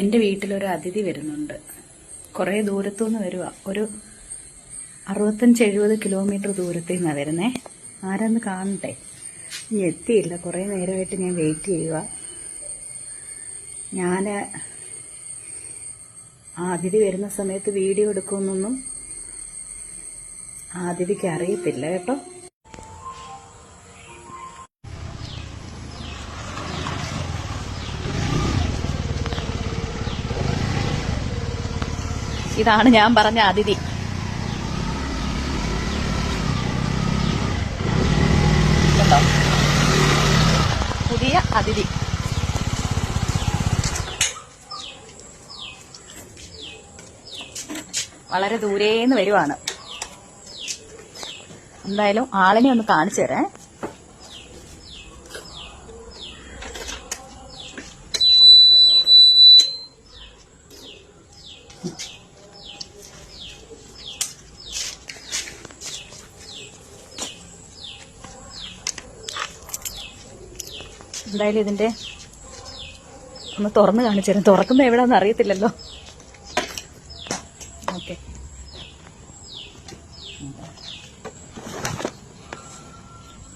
എന്റെ വീട്ടിലൊരു അതിഥി വരുന്നുണ്ട്. കുറേ ദൂരത്തുനിന്ന് വരുക ഒരു അറുപത്തഞ്ച് എഴുപത് കിലോമീറ്റർ ദൂരത്തു നിന്നാണ് വരുന്നേ. ആരാന്ന് കാണട്ടെ. ഇനി എത്തിയില്ല. കുറേ നേരമായിട്ട് ഞാൻ വെയിറ്റ് ചെയ്യുക ഞാൻ ആ അതിഥി വരുന്ന സമയത്ത് വീഡിയോ എടുക്കുമെന്നൊന്നും ആ അതിഥിക്ക് അറിയത്തില്ല കേട്ടോ. ഇതാണ് ഞാൻ പറഞ്ഞ അതിഥി. പുതിയ അതിഥി. വളരെ ദൂരേന്ന് വരുവാണ്. എന്തായാലും ആളിനെ ഒന്ന് കാണിച്ചു തരേ. എന്തായാലും ഇതിന്റെ? ഒന്ന് തുറന്ന് കാണിച്ചു തരാം തുറക്കുന്ന എവിടെയാണെന്ന് അറിയത്തില്ലല്ലോ. ഓക്കെ.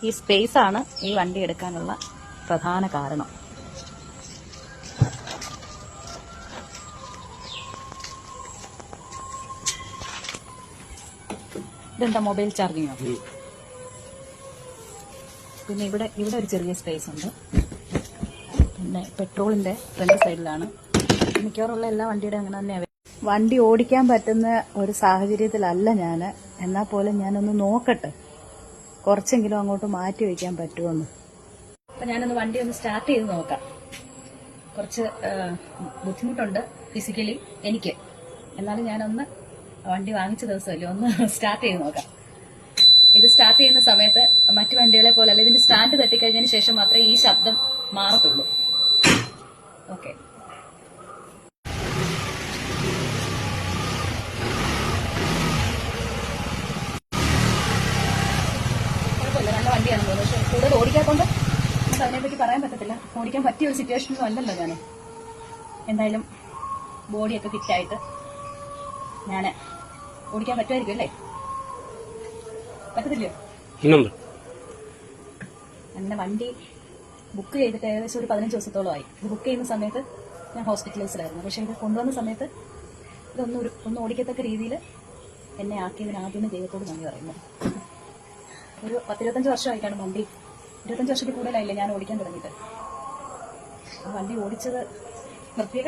ഈ സ്പേസ് ആണ് ഈ വണ്ടി എടുക്കാനുള്ള പ്രധാന കാരണം. ഇതെന്താ മൊബൈൽ ചാർജിങ്ങോ പിന്നെ ഇവിടെ ഇവിടെ ഒരു ചെറിയ സ്പേസ് ഉണ്ട്. പിന്നെ പെട്രോളിന്റെ ഫ്രണ്ട് സൈഡിലാണ് മിക്കവാറുള്ള എല്ലാ വണ്ടിയുടെ അങ്ങനെ തന്നെയാണ് വണ്ടി ഓടിക്കാൻ പറ്റുന്ന ഒരു സാഹചര്യത്തിലല്ല ഞാൻ എന്നാൽ പോലും ഞാനൊന്ന് നോക്കട്ടെ. കുറച്ചെങ്കിലും അങ്ങോട്ട് മാറ്റി വെക്കാൻ പറ്റുമെന്ന് അപ്പൊ ഞാനൊന്ന് വണ്ടി ഒന്ന് സ്റ്റാർട്ട് ചെയ്ത് നോക്കാം. കുറച്ച് ബുദ്ധിമുട്ടുണ്ട് ഫിസിക്കലി എനിക്ക്. എന്നാലും ഞാനൊന്ന് വണ്ടി വാങ്ങിച്ച ദിവസമല്ലേ ഒന്ന് സ്റ്റാർട്ട് ചെയ്ത് നോക്കാം. ഇത് സ്റ്റാർട്ട് ചെയ്യുന്ന സമയത്ത് മറ്റു വണ്ടികളെ പോലെ അല്ല ഇതിന്റെ സ്റ്റാൻഡ് തട്ടിക്കഴിഞ്ഞതിന് ശേഷം മാത്രമേ ഈ ശബ്ദം മാറത്തുള്ളൂ. ഓക്കെ കുഴപ്പമില്ല നല്ല വണ്ടിയാണ് തോന്നുന്നു പക്ഷെ കൂടുതൽ ഓടിക്കാത്തോണ്ട് നമുക്ക് അതിനെപ്പറ്റി പറയാൻ പറ്റത്തില്ല. ഓടിക്കാൻ പറ്റിയ ഒരു സിറ്റുവേഷനൊന്നും അല്ലല്ലോ ഞാൻ എന്തായാലും ബോഡിയൊക്കെ ഫിറ്റായിട്ട് ഞാൻ ഓടിക്കാൻ പറ്റുമായിരിക്കും അല്ലേ? പറ്റത്തില്ലയോ? അങ്ങനെ വണ്ടി ബുക്ക് ചെയ്തിട്ട് ഏകദേശം ഒരു പതിനഞ്ച് ദിവസത്തോളമായി ഇത് ബുക്ക് ചെയ്യുന്ന സമയത്ത് ഞാൻ ഹോസ്പിറ്റലൈസിലായിരുന്നു പക്ഷേ ഇത് കൊണ്ടുവന്ന സമയത്ത് ഇതൊന്നും ഒരു ഒന്ന് ഓടിക്കത്തക്ക രീതിയിൽ എന്നെ ആക്കിയതിന് ആദ്യമേ ദൈവത്തോട് നന്ദി പറയുന്നു. ഒരു പത്തിരുപത്തഞ്ച് വർഷമായിട്ടാണ് വണ്ടി ഇരുപത്തഞ്ച് വർഷത്തിൽ കൂടുതലായില്ലേ ഞാൻ ഓടിക്കാൻ തുടങ്ങിയിട്ട്? വണ്ടി ഓടിച്ചത് പ്രത്യേക